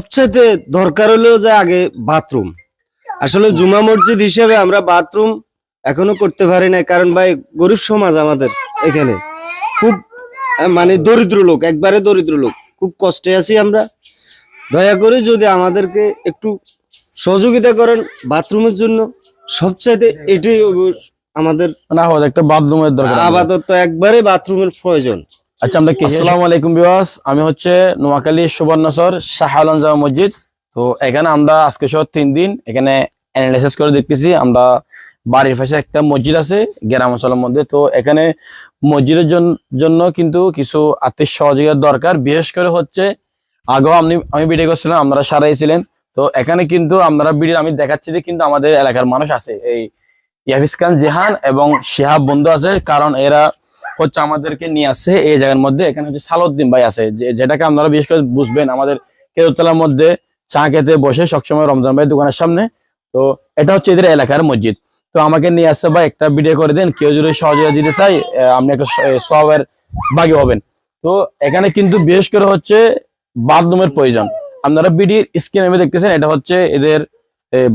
সবচেয়ে দরকার হলো যে আগে বাথরুম। আসলে জুমা মসজিদ হিসেবে আমরা বাথরুম এখনও করতে পারি না কারণ ভাই গরিব সমাজ আমাদের এখানে। খুব মানে দরিদ্র লোক একবারে দরিদ্র লোক। খুব কষ্টে আছি আমরা। দয়া করে যদি আমাদেরকে একটু সহযোগিতা করেন বাথরুমের জন্য সবচাইতে এটাই আমাদের না হয় একটা বাথরুমের দরকার। আমাদের। আপাতত একবারে বাথরুমের প্রয়োজন। আচ্ছা আমরা আসসালামু আলাইকুম বিওয়াস আমি হচ্ছে নোয়াখালী সুবর্ণচর শাহ আলম জামা মসজিদ। তো এখানে আমরা আজকে সহ তিন দিন এখানে অ্যানালাইসিস করে দেখতেছি, আমরা বাড়ির পাশে একটা মসজিদ আছে, গ্রাম অঞ্চলের মধ্যে। তো এখানে মসজিদের জন্য কিন্তু কিছু আর্থিক সহযোগিতার দরকার। বিশেষ করে হচ্ছে, আগেও আমি আমি ভিডিও করছিলাম, আপনারা সারাই ছিলেন। তো এখানে কিন্তু আমরা ভিডিও আমি দেখাচ্ছি যে কিন্তু আমাদের এলাকার মানুষ আছে। এই ইয়াফিস খান জেহান এবং শিহাব বন্ধু আছে, কারণ এরা হচ্ছে আমাদেরকে নিয়ে আসছে এই জায়গার মধ্যে। এখানে হচ্ছে সালউদ্দিন ভাই আছে যেটাকে আপনারা বিশেষ করে বুঝবেন আমাদের কেরতলার মধ্যে চা খেতে বসে সবসময় রমজান ভাই দোকানের সামনে। তো এটা হচ্ছে এদের এলাকার মসজিদ। তো আমাকে নিয়ে আসছে ভাই, একটা ভিডিও করে দেন, কেউ যদি সহযোগিতা দিতে চাই আপনি একটা সবের বাগি হবেন। তো এখানে কিন্তু বিশেষ করে হচ্ছে বাথরুমের প্রয়োজন। আপনারা বিডির স্ক্রিনে দেখতেছেন, এটা হচ্ছে এদের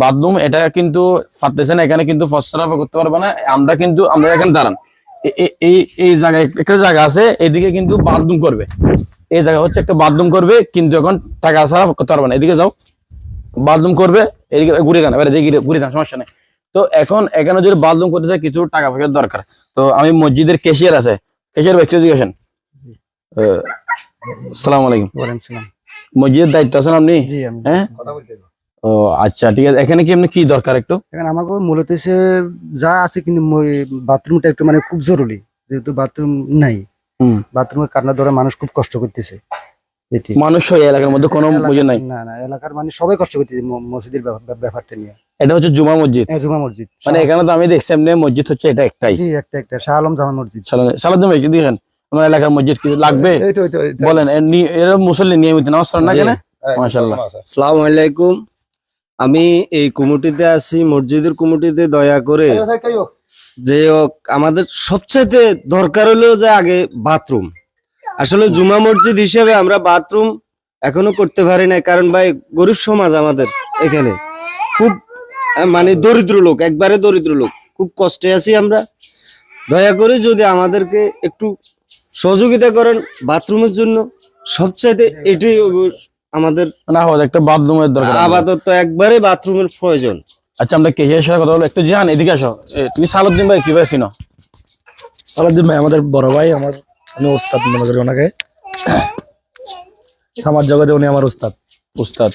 বাথরুম। এটা কিন্তু ফাটতেছে না, এখানে কিন্তু ফসরাফ করতে পারবে না। আমরা কিন্তু, আমরা এখানে দাঁড়ান। এই এই জায়গায় একটা জায়গা আছে এদিকে কিন্তু বাথরুম করবে। এই জায়গা হচ্ছে একটা বাথরুম করবে কিন্তু এখন টাকা ছাড়া করতে পারবে না। এদিকে যাও বাথরুম করবে এদিকে ঘুরে যান এবার এদিকে ঘুরে যান সমস্যা নেই। তো এখন এখানে যদি বাথরুম করতে চাই কিছু টাকা পয়সার দরকার। তো আমি মসজিদের কেশিয়ার আছে। কেশিয়ার ব্যক্তি দিকে সালাম আলাইকুম। মসজিদের দায়িত্ব আছেন আপনি? হ্যাঁ? ও আচ্ছা ঠিক আছে। এখানে কি এমনি কি দরকার একটু? এখন আমাকে মূলত এসে যা আছে কিন্তু বাথরুমটা একটু মানে খুব জরুরি যেহেতু বাথরুম নাই। হুম। বাথরুমের কারণে ধরে মানুষ খুব কষ্ট করতেছে। মানুষ এলাকার মধ্যে কোনো বুঝে নাই? না না এলাকার মানে সবাই কষ্ট করতেছে মসজিদের ব্যাপারটা নিয়ে। এটা হচ্ছে জুমা মসজিদ? হ্যাঁ, জুমা মসজিদ। মানে এখানে তো আমি দেখছি এমনি মসজিদ হচ্ছে এটা একটাই। জি একটা একটা শাহ আলম জামা মসজিদ। সালাদিন ভাই কি দেখেন? আমার এলাকার মসজিদ কিছু লাগবে। বলেন এর মুসল্লি নিয়মিত নামাজ পড়েন না কেন মাশাআল্লাহ। সালাম আলাইকুম। আমি এই কুমুটিতে আছি মসজিদের কুমুটিতে দয়া করে যে আমাদের সবচাইতে দরকার হলেও যে আগে বাথরুম। আসলে জুমা মসজিদ হিসেবে আমরা বাথরুম এখনও করতে পারি না কারণ ভাই গরিব সমাজ আমাদের এখানে। খুব মানে দরিদ্র লোক একবারে দরিদ্র লোক। খুব কষ্টে আছি আমরা। দয়া করে যদি আমাদেরকে একটু সহযোগিতা করেন বাথরুমের জন্য সবচাইতে এটি অবশ্য আমাদের না হয় একটা বাথরুমের দরকার। আপাতত একবারে বাথরুমের প্রয়োজন। আচ্ছা আমরা কে সাথে কথা বলব। একটু জান এদিকে আসো। তুমি সালাউদ্দিন ভাই কীভাবে চিনো? সালাউদ্দিন ভাই আমাদের বড় ভাই আমার আমি ওস্তাদ মনে করি ওনাকে। আমার জগতে উনি আমার ওস্তাদ। উস্তাদ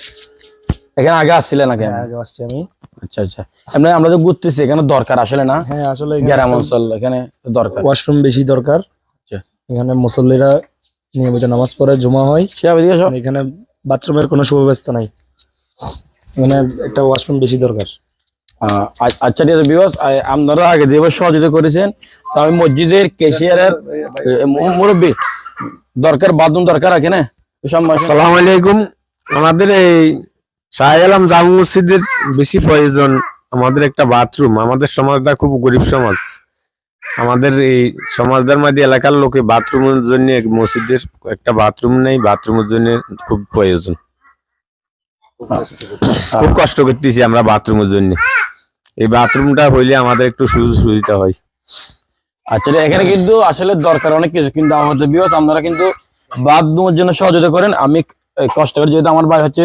এখানে আগে আসছিলেন নাকি? হ্যাঁ, আগে আসছি আমি। আচ্ছা আচ্ছা। এমনি আমরা তো ঘুরতেছি এখানে দরকার আসলে না? হ্যাঁ আসলে গ্রাম অঞ্চল এখানে দরকার। ওয়াশরুম বেশি দরকার। আচ্ছা। এখানে মুসল্লিরা নিয়মিত নামাজ পড়ে জমা হয়। এখানে বাথরুমের কোনো সুব্যবস্থা নাই। মানে একটা ওয়াশরুম বেশি দরকার। আচ্ছা ঠিক আছে বিবাস আপনারা আগে যেভাবে সহযোগিতা করেছেন তো আমি মসজিদের কেশিয়ারের মুরব্বী দরকার বাথরুম দরকার আছে না? আসসালামু আলাইকুম। আমাদের এই শাহ আলম জামা মসজিদের বেশি প্রয়োজন আমাদের একটা বাথরুম। আমাদের সমাজটা খুব গরিব সমাজ। আমাদের এই সমাজদার মাঝে এলাকার লোকে বাথরুমের জন্য মসজিদের একটা বাথরুম নেই বাথরুমের জন্য খুব প্রয়োজন। খুব কষ্ট করতেছি আমরা বাথরুমের জন্য। এই বাথরুমটা হইলে আমাদের একটু সুযোগ সুবিধা হয়। আচ্ছা এখানে কিন্তু আসলে দরকার অনেক কিছু, কিন্তু আমাদের বিবাস আপনারা কিন্তু বাথরুমের জন্য সহযোগিতা করেন। আমি কষ্ট করে যেহেতু আমার বাড়ি হচ্ছে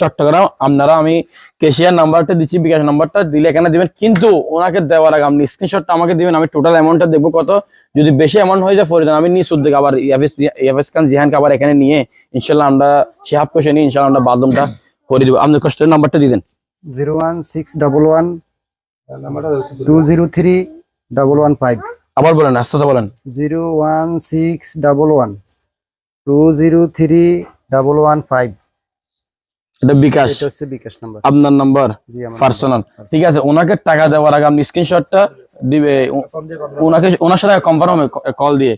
চট্টগ্রাম আপনারা আমি কেশিয়ার নাম্বারটা দিচ্ছি বিকাশ নাম্বারটা দিলে এখানে দিবেন। কিন্তু ওনাকে দেওয়ার আগে আপনি স্ক্রিনশটটা আমাকে দিবেন আমি টোটাল অ্যামাউন্টটা দেখব কত? যদি বেশি অ্যামাউন্ট হয়ে যায় ফরিদান আমি নিয়ে সুদ্দিক আবার ইয়াফিস খান জিহানকে আবার এখানে নিয়ে ইনশাল্লাহ আমরা শিহাব কোষে নিয়ে ইনশাল্লাহ আমরা বাথরুমটা করে দিব। আপনি কষ্টের নাম্বারটা দিয়ে দেন। Zero one six double one two zero three double one five আবার বলেন আস্তে আস্তে বলেন। Zero one six double one two zero three double one five এটা বিকাশ। এটা হচ্ছে বিকাশ নাম্বার। আপনার নাম্বার? পার্সোনাল ঠিক আছে ওনাকে টাকা দেওয়ার আগে আপনি স্ক্রিনশটটা দিবে। ওনাকে ওনার সাথে কনফার্ম হবে কল দিয়ে।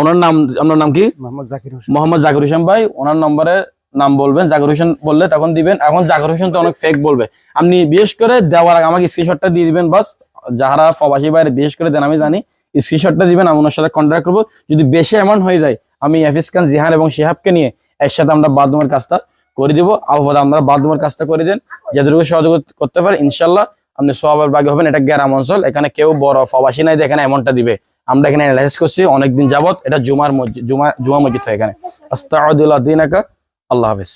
ওনার নাম আপনার নাম কি? মোহাম্মদ জাকির হোসেন। মোহাম্মদ জাকির হোসেন ভাই ওনার নম্বরে নাম বলবেন। জাকির হোসেন বললে তখন দিবেন। এখন জাকির হোসেন তো অনেক ফেক বলবে। আপনি বিশেষ করে দেওয়ার আগে আমাকে স্ক্রিনশটটা দিয়ে দিবেন বাস। যারা প্রবাসী বাইরে বিশেষ করে দেন আমি জানি। স্ক্রিনশটটা দিবেন আমি ওনার সাথে কন্ট্যাক্ট করব। যদি বেশি অ্যামাউন্ট হয়ে যায় আমি হাফিজ খান জিহান এবং শিহাবকে নিয়ে একসাথে আমরা বাথরুমের কাজটা করে দিব। আহ্বাদ আমরা বাথরুমের কাজটা করে দেন। যাদেরকে সহযোগ করতে পারে ইনশাল্লাহ আপনি সবার ভাগে হবেন। এটা গ্রাম অঞ্চল, এখানে কেউ বড় ফবাসী নাই এখানে এমনটা দিবে। আমরা এখানে অ্যানালাইসিস করছি, অনেকদিন যাবত এটা জুমার মসজিদ জুমা জুমা মসজিদ হয় এখানে। আস্তাউদ্দিন দিন আল্লাহ হাফেজ।